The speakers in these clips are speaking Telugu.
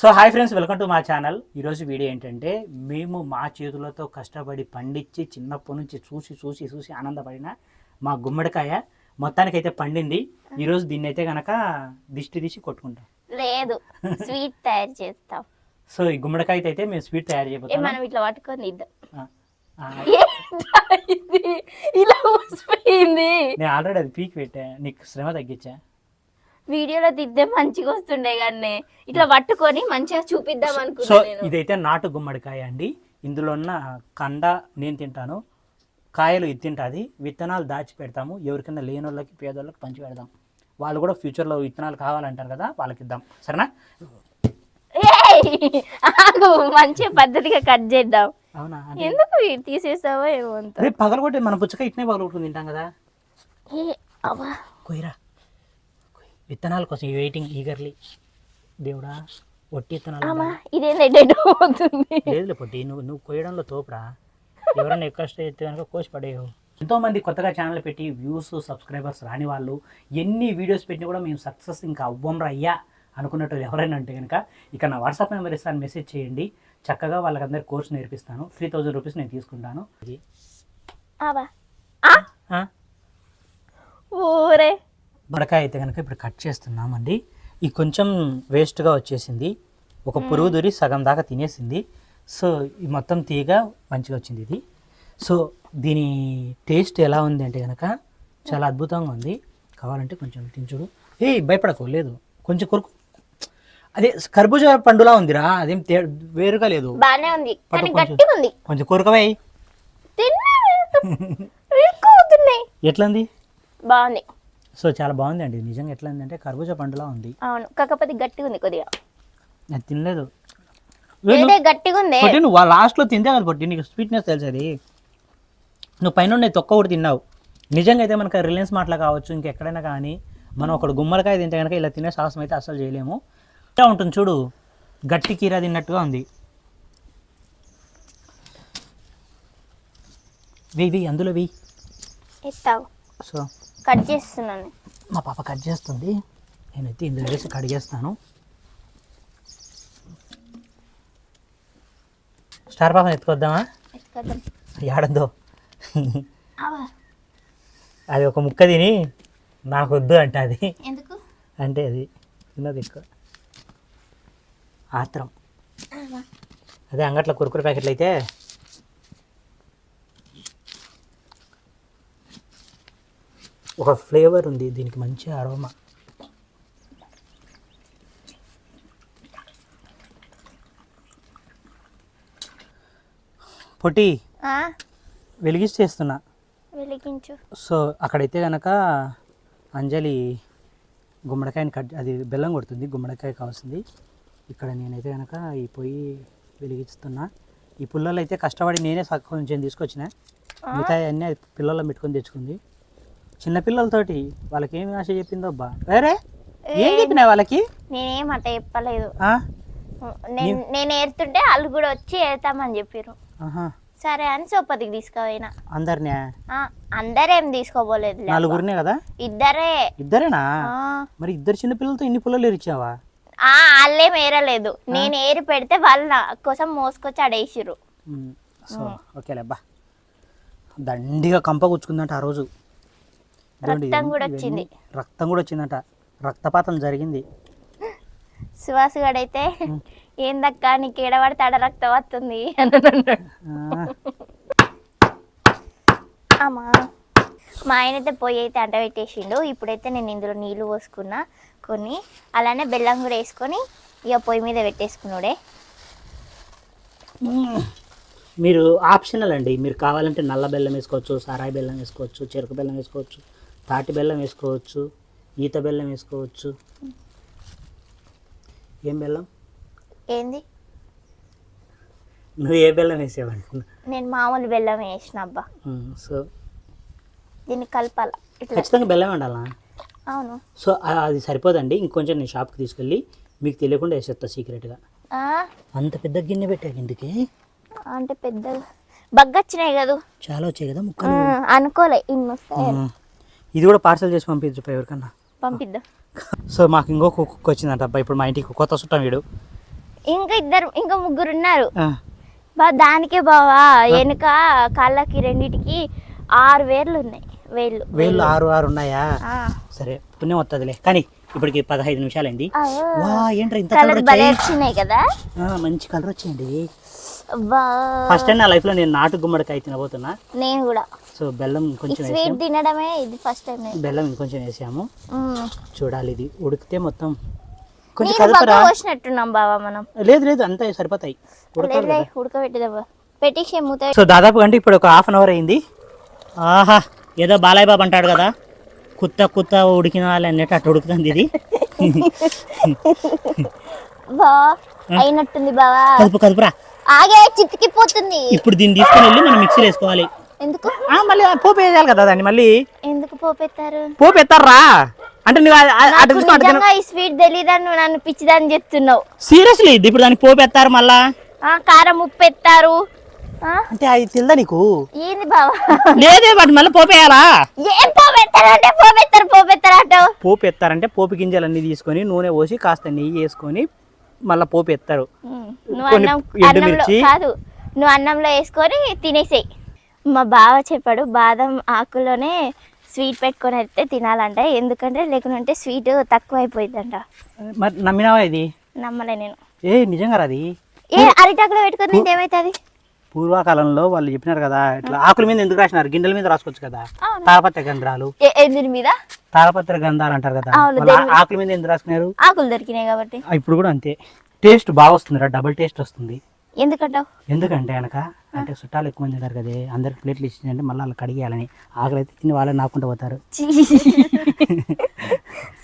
So hi friends welcome to మా ఛానల్. ఈరోజు వీడియో ఏంటంటే మేము మా చేతులతో కష్టపడి పండించి చిన్నప్పటి నుంచి చూసి చూసి చూసి ఆనందపడిన మా గుమ్మడికాయ మొత్తానికైతే పండింది. ఈరోజు దీన్ని అయితే కనుక దిష్టి తీసి కొట్టుకుంటాం. లేదు స్వీట్ తయారు చేస్తాం. సో ఈ గుమ్మడికాయ అయితే మేము స్వీట్ తయారు చేయబోతున్నాం. మనం ఇట్లా పట్టుకొని ఇలా నేను ఆల్రెడీ అది పీక్ పెట్టా నీకు శ్రమ తగ్గించా? వీడియోలో తిద్దే మంచిగా వస్తుండే కానీ ఇట్లా పట్టుకొని మంచిగా చూపిద్దాం సో ఇదైతే నాటు గుమ్మడికాయ అండి. ఇందులో ఉన్న కండ నేను తింటాను. కాయలు ఇది తింటుంది. విత్తనాలు దాచి పెడతాము. ఎవరికైనా లేని వాళ్ళకి పేదోళ్ళకి పంచి పెడదాం. వాళ్ళు కూడా ఫ్యూచర్లో విత్తనాలు కావాలంటారు కదా వాళ్ళకి ఇద్దాం. సరేనా? ఏయ్! ఆగు మంచి పద్ధతిగా కట్ చేద్దాం. అవునా? ఎందుకు ఇది తీసేసావో ఏమో అంత. రేపు పగలగొట్టి మన పుచ్చకాయ ఇట్నే పగలగొట్టుకుని తింటాం కదా. ఏ, అవ్వా. కొయ్యరా. కొయ్. విత్తనాల కోసం వెయిటింగ్ ఈగర్లీ దేవుడా ఒట్టి విత్తనాలు లేదులే పొట్టి నువ్వు నువ్వు కొయ్యడంలో తోపురా. ఎవరైనా ఎక్కువ ఎత్తే కనుక కోసి పడేయవు. ఎంతో మంది కొత్తగా ఛానల్ పెట్టి వ్యూస్ సబ్స్క్రైబర్స్ రాని వాళ్ళు ఎన్ని వీడియోస్ పెట్టినా కూడా మేము సక్సెస్ ఇంకా అవ్వంరా అయ్యా అనుకున్నట్టు ఎవరైనా ఉంటే కనుక ఇక నా వాట్సాప్ నెంబర్ ఇస్తాను మెసేజ్ చేయండి. చక్కగా వాళ్ళకందరి కోర్స్ నేర్పిస్తాను. త్రీ థౌజండ్ రూపీస్ నేను తీసుకుంటాను. ఊరే. బడకాయ అయితే కనుక ఇప్పుడు కట్ చేస్తున్నామండి. ఈ కొంచెం వేస్ట్గా వచ్చేసింది. ఒక పురుగు దూరి సగం దాకా తినేసింది. సో ఈ మొత్తం తీగ మంచిగా వచ్చింది ఇది. సో దీని టేస్ట్ ఎలా ఉంది అంటే కనుక చాలా అద్భుతంగా ఉంది. కావాలంటే కొంచెం తించుడు ఏ భయపడకు లేదు. కొంచెం కొరకు. అదే కర్బూజా పండులా ఉందిరా. అదేం వేరుగా లేదు. బానే ఉంది. కానీ పట్టు కొంచెం. గట్టిగా ఉంది. కొంచెం కొరకవై అవుతున్నాయి. ఎట్లంది? బాగుంది. సో చాలా బాగుంది అండి నిజంగా ఎట్లా ఉంది అంటే కర్బూజా పండులా ఉంది. అవును. కాకపోతే గట్టిగా ఉంది కొద్దిగా. నేను తినలేదు. ఏదే గట్టిగా ఉంది పొట్టి నువ్వు లాస్ట్లో తింటే కదా పొట్టి నీకు స్వీట్నెస్ తెలుసు అది నువ్వు పైన తొక్క కూడా తిన్నావు. నిజంగా అయితే మనకి రిలయన్స్ మాటలు కావచ్చు ఇంకెక్కడైనా కానీ మనం ఒకడు గుమ్మడికాయ తింటే కనుక ఇలా తినే సాహసం అయితే అస్సలు చేయలేము. ఇట్లా ఉంటుంది చూడు గట్టి కీరా తిన్నట్టుగా ఉంది. వెయ్యి వెయ్యి అందులో వెయ్యి ఎత్తావు. సో కట్ చేస్తున్నాను. మా పాప కట్ చేస్తుంది. నేనైతే ఇందులో వేసి కడిగేస్తాను స్టార్ పాపని ఎత్తుకొద్దామా? ఎత్తుకొద్దాం. ఏడందో. అది ఒక ముక్క తిని నాకు వద్దు అంట అది. ఎందుకు? అంటే అది తిన్నది ఎక్కువ. ఆత్రం. అదే అంగట్లో కురుకురు ప్యాకెట్లు అయితే ఒక ఫ్లేవర్ ఉంది దీనికి మంచి అరోమా. పొట్టి ఆ, వెలిగిస్తేస్తున్నా వెలిగించు. సో అక్కడైతే కనుక అంజలి గుమ్మడికాయని కట్ అది బెల్లం కొడుతుంది గుమ్మడికాయ కావాల్సింది. ఇక్కడ నేనైతే కనుక ఈ పొయ్యి వెలిగిస్తున్నా. ఈ పుల్లలు అయితే కష్టపడి నేనే కొంచెం తీసుకొచ్చిన. మిగతా అన్నీ అది పిల్లల్లో పెట్టుకొని తెచ్చుకుంది. చిన్న పిల్లలతోటి వాళ్ళకి ఏమి ఆశ చెప్పిందో అబ్బా వేరే? ఏం చెప్పినా వాళ్ళకి? నేనేం అట్ట చెప్పలేదు? నేను ఏరుతుంటే వాళ్ళు కూడా వచ్చి ఏరుతామని చెప్పారు ఆహా. సరే అని సోపతికి తీసుకుపోయినా. అందరినే? ఆ, అందరేం తీసుకోపోలేదు నలుగురినే కదా? ఇద్దరే. ఇద్దరేనా? మరి ఇద్దరు చిన్న పిల్లలతో ఇన్ని పుల్లలు ఇచ్చావా ఆ, వాళ్ళేం ఏరలేదు. నేను ఏరి పెడితే వాళ్ళు నా కోసం మోసుకొచ్చి అడేసిర్రు మ్మ్. సో ఓకేలే అబ్బా దండిగా కంప కూర్చుకుందంట ఆ రోజు. రక్తం కూడా వచ్చింది. రక్తం కూడా వచ్చిందంట. రక్తపాతం జరిగింది. సువాస్ గడైతే ఏందక్క నీకు ఏడబడితే ఆడ రక్తం వస్తుంది? అని అన్నాడు. ఆ, అమ్మా మా ఆయన అయితే పొయ్యి అయితే అంట పెట్టేసిండు. ఇప్పుడైతే నేను ఇందులో నీళ్ళు పోసుకున్నా కొన్ని అలానే బెల్లం కూడా వేసుకొని ఇక పొయ్యి మీద పెట్టేసుకున్నాడే. మీరు ఆప్షనల్ అండి. మీరు కావాలంటే నల్ల బెల్లం వేసుకోవచ్చు సారాయి బెల్లం వేసుకోవచ్చు చెరుకు బెల్లం వేసుకోవచ్చు. తాటి బెల్లం వేసుకోవచ్చు ఈత బెల్లం వేసుకోవచ్చు. ఏం బెల్లం? ఏంది? నువ్వు ఏ బెల్లం వేసేవంటున్నా నేను మామూలు బెల్లం వేసిన అబ్బా. సో దీన్ని కలపాల ఇట్లా. ఖచ్చితంగా బెల్లం ఉండాలా అవును. సో అది సరిపోదండి. ఇంకొంచెం నేను షాప్కి తీసుకెళ్ళి మీకు తెలియకుండా వేసేస్తా సీక్రెట్గా. అంత పెద్ద గిన్నె పెట్టాను ఎందుకే? అంటే పెద్ద బగ్గొచ్చినాయి కదా? చాలా వచ్చాయి కదా ఆ, ముక్కలు అనుకోలే ఇన్ని వస్తాయి. ఇది కూడా పార్సల్ చేసి పంపించు ఎవరికన్నా పంపిద్దాం. సో మాకు ఇంకో కుక్క వచ్చిందంట అబ్బా ఇప్పుడు మా ఇంటికి కొత్త చుట్టం వీడు. ఇంకా ఇద్దరు ఇంకా ముగ్గురు ఉన్నారు. బా దానికే బావా వెనుక కాళ్ళకి రెండిటికి ఆరు వేర్లు ఉన్నాయి వేళ్ళు. వేళ్ళు ఆరు ఆరు ఉన్నాయా. సరే పుణ్యం వస్తుందిలే కానీ ఇప్పటికి పదహైదు. వా ఏంట్రా ఇంత కలర్ వచ్చాయి? వచ్చినాయి కదా. మంచి కలర్ వచ్చింది బా ఫస్ట్ టైం నా లైఫ్లో నేను నాటు గుమ్మడికాయ తినబోతున్నా. నేను కూడా. సో బెల్లం కొంచెం స్వీట్ తినడమే ఇది ఫస్ట్ టైం బెల్లం ఇంకొంచెం వేసాము. చూడాలి ఇది. ఉడికితే మొత్తం కొంచెం కదపరా? పక్క పోసినట్టున్నాం బావా మనం. లేదు లేదు అంతా సరిపోతాయి. ఉడకాలి ఉడకబెట్టదా పెట్టేసే మూత. సో దాదాపు అంటే ఇప్పుడు ఒక హాఫ్ అన్ అవర్ అయింది. ఆహా ఏదో బాలయ్య బాబు అంటాడు కదా. కుత్త కుత్త ఉడికిన వాళ్ళు అన్నట్టు అట్టు ఉడుకుతుంది ఇది. అయినట్టుంది బావా. కదుపు కదుపురా ఆగే చితికిపోతుంది. ఇప్పుడు దీన్ని తీసుకొని వెళ్ళి మనం మిక్సీలో వేసుకోవాలి. ఎందుకు? ఆ, మళ్ళీ పోపు వేయాలి కదా దాన్ని మళ్ళీ? ఎందుకు పోపెత్తారు పోపు ఎత్తారా? అంటే నువ్వు ఆ- ఆ- అటు నాకు చూసుకో, అటు తిను. నిజంగా ఈ స్వీట్ తెలీదని నువ్వు నన్ను పిచ్చిదని చెప్తున్నావు. సీరియస్లీ ఇప్పుడు దానికి పోపు ఎత్తారు మళ్ళా? ఆ, కారం ఉప్పు ఎత్తారు. ఆ, అంటే అది తెలుదా నీకు? ఏంది బావా? లేదే వాటి మళ్ళీ పోపు వేయాలా? ఏం పోపెత్తారు అంటే పోపెత్తారు పోపెత్తారు అటు పోపు ఎత్తారంటే పోపు గింజలన్నీ తీసుకొని నూనె పోసి కాస్త నెయ్యి వేసుకొని మళ్ళీ పోపు ఎత్తారు. ఉమ్, నువ్వు కొన్ని అన్నం అన్నంలో ఎండుమిర్చి. కాదు నువ్వు అన్నంలో వేసుకొని తినేసేయి. మా బావ చెప్పాడు బాదం ఆకులోనే స్వీట్ పెట్టుకొని అయితే తినాలంట ఎందుకంటే లేకుంటే స్వీట్ తక్కువ అయిపోయిందంట మరి నమ్మినావా ఇది? నమ్మలే నేను. ఏ నిజంగా అది ఏ అరిటాకులో పెట్టుకొని తింటే ఏమవుతుంది పూర్వకాలంలో వాళ్ళు చెప్పినారు కదా ఇట్లా ఆకుల మీద ఎందుకు రాసినారు? గిండెల మీద రాసుకోవచ్చు కదా. తాళపత్ర గంధాలు. మీద? తాళపత్ర గంధాలు అంటారు కదా? ఆకుల మీద ఎందుకు రాసుకున్నారు ఆకులు దొరికినాయి కాబట్టి. ఇప్పుడు కూడా అంతే. టేస్ట్ బాగా వస్తుంది డబుల్ టేస్ట్ వస్తుంది. ఎందుకంటావు? ఎందుకంటే వెనక అంటే చుట్టాలు ఎక్కువ మంది ఉన్నారు కదా అందరికి ప్లేట్లు ఇచ్చిందంటే మళ్ళీ వాళ్ళు కడిగేయాలని ఆకలి అయితే తిని వాళ్ళని నాకుంటూ పోతారు.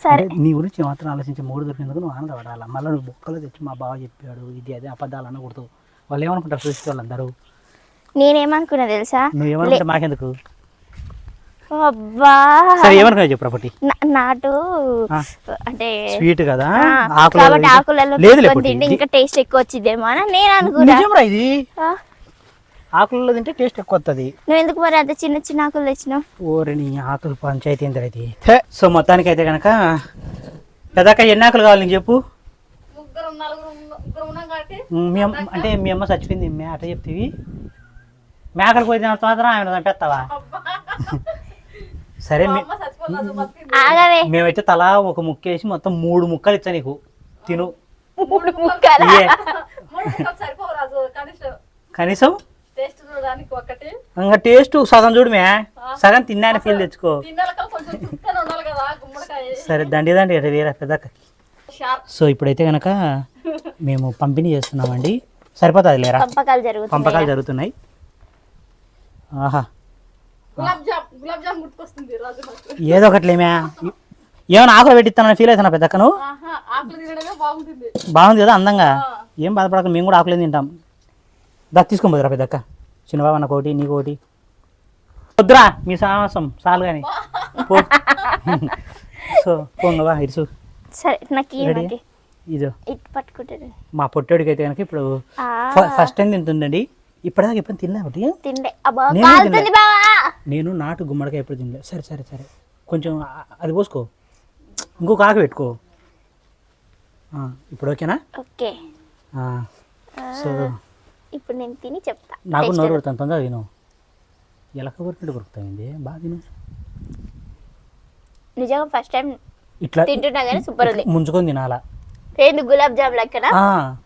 సరే. నీ గురించి మాత్రం ఆలోచించి మూడు దొరికినందుకు నువ్వు ఆనందపడాలి? మళ్ళీ నువ్వు బొక్కలు తెచ్చి మా బావ చెప్పాడు ఇది అదే అబద్ధాలు అనకూడదు. వాళ్ళు ఏమనుకుంటారు చూసి వాళ్ళందరూ? నేనేమనుకున్నా తెలుసా? నువ్వు ఏమనుకుంటే మాకెందుకు? అబ్బా. సరే ఏమనుకున్నా చెప్పు ఒకటి నా- నాటు. అంటే స్వీట్ కదా? కాబట్టి ఆకులలో. తింటే ఇంకా టేస్ట్ ఎక్కువ వచ్చిందేమో అని నేను అనుకున్నా. ఇది? ఆ, ఆకులలో తింటే టేస్ట్ ఎక్కువ వస్తుంది నువ్వు ఎందుకు మరి అంత చిన్న చిన్న ఆకులు తెచ్చినావు? ఓరిని ఆకులు పంచాయతీ ఏంటి ఇది! సో మొత్తానికి అయితే కనుక పెద్దక్క ఎన్ని ఆకులు కావాలి నీకు చెప్పు? మీ అంటే మీ అమ్మ చచ్చిపోయింది మే అట్ట చెప్తివి. మేకలు పోయి తిన తోదరా ఆయన చంపేస్తావా సరే ఆగవే. మేమైతే తలా ఒక ముక్క వేసి మొత్తం మూడు ముక్కలు ఇచ్చా నీకు. తిను. మూడు ముక్కల. కనీసం. టేస్ట్ చూడడానికి ఒకటి. ఇంకా టేస్ట్ సగం చూడమే. సగం తిన్నాను ఫీల్ తెచ్చుకో. తిన్నాక కొంచెం చుక్కన ఉండాలి కదా గుమ్మడికాయ. సరే దండి దండి వేరే పెద్దక్క. షార్ప్. సో ఇప్పుడైతే కనుక మేము పంపిణీ చేస్తున్నామండి. సరిపోతుంది లేరా? పంపకాలు జరుగుతున్నాయి? ఆహా. ఏదో ఒకట్లేమే ఏమైనా ఆకులు పెట్టిస్తానని ఫీల్ అవుతున్నా పెద్దక్కను ఆహా, ఆకులు తినడమే బాగుంటుంది. బాగుంది కదా అందంగా? ఏం బాధపడక మేము కూడా ఆకులేదు తింటాం. దా తీసుకొని పోదురా పెద్దక్క. చిన్నబాబు అన్న కోటి నీ కోటి వద్దురా మీ సాహసం చాలు కానీ పో. సో పోంగవా ఇరుసు సరే నాకు ఇదో. మా పొట్టోడికి అయితే కనుక ఇప్పుడు ఆ, ఫస్ట్ టైం తింటుందండి. ఇప్పటిదాకా ఎప్పుడు తినలే ఒకటి? తిండే అబ్బా నేను కాలుతుంది తినలే. బావా. నేను నాటు గుమ్మడికాయ ఎప్పుడు తినలే. సరే సరే సరే. కొంచెం ఆ- అది పోసుకో. ఇంకొక ఆకు పెట్టుకో. ఆ, ఇప్పుడు ఓకేనా? ఓకే. ఆ, సో ఇప్పుడు నేను తిని చెప్తా. నాకు నోరు కొడుతుంది తొందరగా తిను. ఎలక కొరికినట్టు కొరుకుతాయింది బాగా తిను. నిజంగా ఫస్ట్ టైం ఇట్లా తింటున్నా కానీ సూపర్ ఉంది. ముంచుకొని తినాలా? ఏంది గులాబ్ జామ్ లెక్కన? ఆ,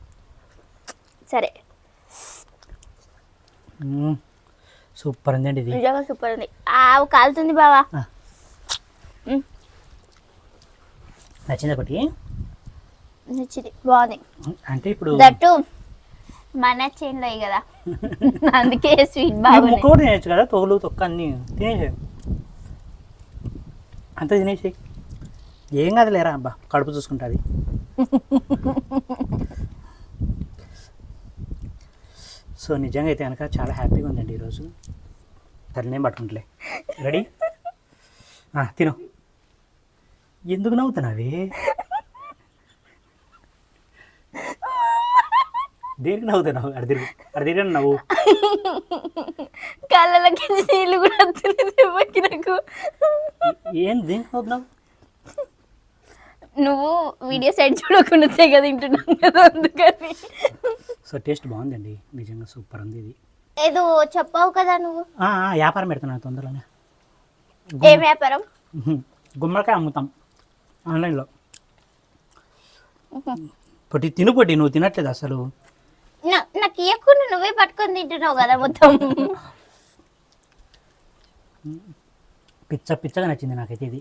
సరే. సూపర్ ఉందండి ఇది. నిజంగా సూపర్ ఉంది ఆవు కాలుతుంది బావా. నచ్చింది ఒకటి నచ్చింది. బాగుంది. అంటే ఇప్పుడు దట్టు మన చేనులో కదా. అందుకే స్వీట్ బాగుంది ముక్క కూడా కదా తోలు తొక్క అన్ని. తినేసే అంతా తినేసి ఏం కాదు లేరా అబ్బా కడుపు చూసుకుంటుంది. సో నిజంగా అయితే కనుక చాలా హ్యాపీగా ఉందండి ఈరోజు. సరేనేం పట్టుకుంటలే. రెడీ ఆ, తిను. ఎందుకు నవ్వుతున్నావే? దేనికి నవ్వుతున్నావు? అడి తిరుగు. అడి తిరిగి నవ్వు. కళ్ళలకి నీళ్ళు కూడా నాకు. ఏం దేనికి నవ్వుతున్నావు? నువ్వు వీడియో సైడ్ చూడకుండా తెగ తింటున్నావు కదా అందుకని. సో టేస్ట్ బాగుందండి. నిజంగా సూపర్ ఉంది ఇది. ఏదో చెప్పావు కదా నువ్వు? వ్యాపారం పెడుతున్నాను తొందరలోనే. ఏం వ్యాపారం. గుమ్మడికాయ అమ్ముతాం. ఆన్లైన్లో. పొట్టి తిను పొట్టి నువ్వు తినట్లేదు అసలు. నాకు ఇవ్వకుండా నువ్వే పట్టుకొని తింటున్నావు కదా మొత్తం. పిచ్చ పిచ్చగా నచ్చింది నాకైతే ఇది.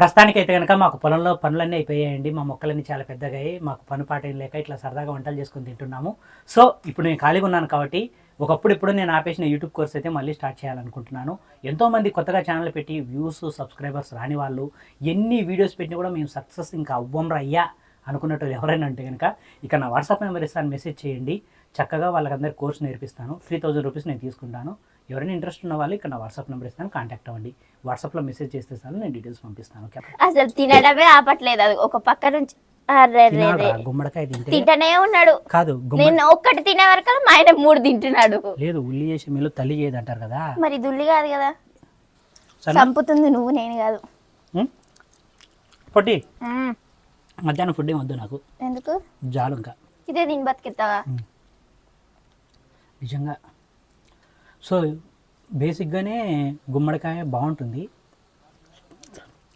ప్రస్తుతానికైతే కనుక మాకు పొలంలో పనులన్నీ అయిపోయాయండి. మా మొక్కలన్నీ చాలా పెద్దగా అయ్యి మాకు పని పాట ఏం లేక ఇట్లా సరదాగా వంటలు చేసుకొని తింటున్నాము. సో ఇప్పుడు నేను ఖాళీగా ఉన్నాను కాబట్టి ఒకప్పుడు ఇప్పుడు నేను ఆపేసిన యూట్యూబ్ కోర్స్ అయితే మళ్ళీ స్టార్ట్ చేయాలనుకుంటున్నాను. ఎంతోమంది కొత్తగా ఛానల్ పెట్టి వ్యూస్ సబ్స్క్రైబర్స్ రాని వాళ్ళు ఎన్ని వీడియోస్ పెట్టినా కూడా మేము సక్సెస్ ఇంకా అవ్వం అయ్యా అనుకున్నట్టు ఎవరైనా అంటే కనుక ఇక నా వాట్సాప్ నెంబర్ ఇస్తాను. మెసేజ్ చేయండి. చక్కగా వాళ్ళకందరి కోర్స్ నేర్పిస్తాను. త్రీ థౌజండ్ రూపీస్ నేను తీసుకుంటాను. ఎవరైనా ఇంట్రెస్ట్ ఉన్న వాళ్ళు ఇక్కడ నా వాట్సాప్ నెంబర్ ఇస్తాను కాంటాక్ట్ అవ్వండి. వాట్సాప్లో మెసేజ్ చేస్తే చాలు నేను డీటెయిల్స్ పంపిస్తాను అసలు తినడమే ఆపట్లేదు అది ఒక పక్క నుంచి? గుమ్మడికాయ తింటే? తింటనే ఉన్నాడు. కాదు నేను ఒక్కటి తినే వరకు మా ఆయన మూడు తింటున్నాడు. లేదు ఉల్లి చేసి మీరు తల్లి చేయదు అంటారు కదా. మరి దుల్లి కాదు కదా. సరే. చంపుతుంది నువ్వు నేను కాదు? పొట్టి. మధ్యాహ్నం ఫుడ్ ఏం వద్దు నాకు. ఎందుకు? జాలు ఇంకా. ఇదే దీని బతికిస్తావా నిజంగా సో బేసిక్గానే గుమ్మడికాయ బాగుంటుంది.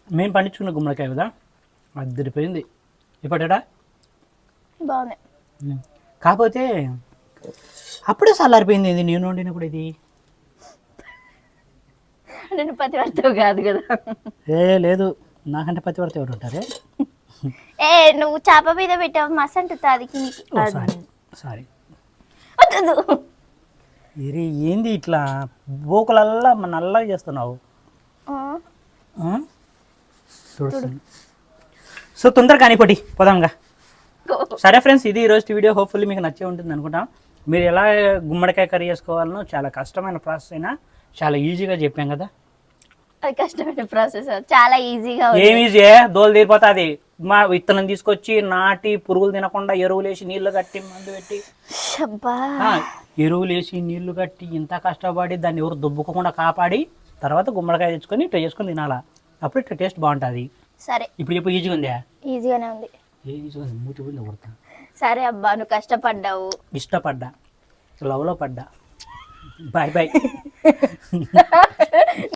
మేము పండించుకున్న గుమ్మడికాయ కదా అద్దరిపోయింది ఇప్పటా బాగుంది కాకపోతే అప్పుడే చల్లారిపోయింది ఇది నేను వండినప్పుడు ఇది. నేను పతివర్తవు కాదు కదా. ఏ లేదు. నాకంటే పతివర్త ఎవరు ఉంటారే? ఏ నువ్వు చేప మీద పెట్టావు. ఓ సారీ. సారీ. ఇది ఏంది ఇట్లా? బోకులల్లా నల్లగా చేస్తున్నావు? చూడుస్తుంది సో తొందరగా కానిపోటి పోదాంగా. సరే ఫ్రెండ్స్ ఇది ఈరోజు వీడియో. హోప్ఫుల్లీ మీకు నచ్చే ఉంటుంది అనుకుంటాం. మీరు ఎలా గుమ్మడికాయ కర్రీ చేసుకోవాలనో చాలా కష్టమైన ప్రాసెస్ అయినా చాలా ఈజీగా చెప్పాం కదా. అది కష్టమైన ప్రాసెస్. చాలా ఈజీగా ఉంది. ఏం ఈజీ దోలు తీరిపోతుంది. మా విత్తనం తీసుకొచ్చి నాటి పురుగులు తినకుండా ఎరువులు వేసి నీళ్ళు కట్టి మందు పెట్టి. అబ్బా ఆ, ఎరువులు వేసి నీళ్ళు కట్టి ఇంత కష్టపడి దాన్ని ఎవరు దుబ్బుకోకుండా కాపాడి తర్వాత గుమ్మడికాయ తెచ్చుకొని ఇట్లా చేసుకొని తినాలా. అప్పుడు ఇట్లా టేస్ట్ బాగుంటుంది. సరే. ఇప్పుడు చెప్పు ఈజీగా ఉందా? ఈజీగానే ఉంది. ఈజీగా మూతి కొడతా. సరే అబ్బా నువ్వు కష్టపడ్డావు. ఇష్టపడ్డా. లవ్లో పడ్డా. Bye bye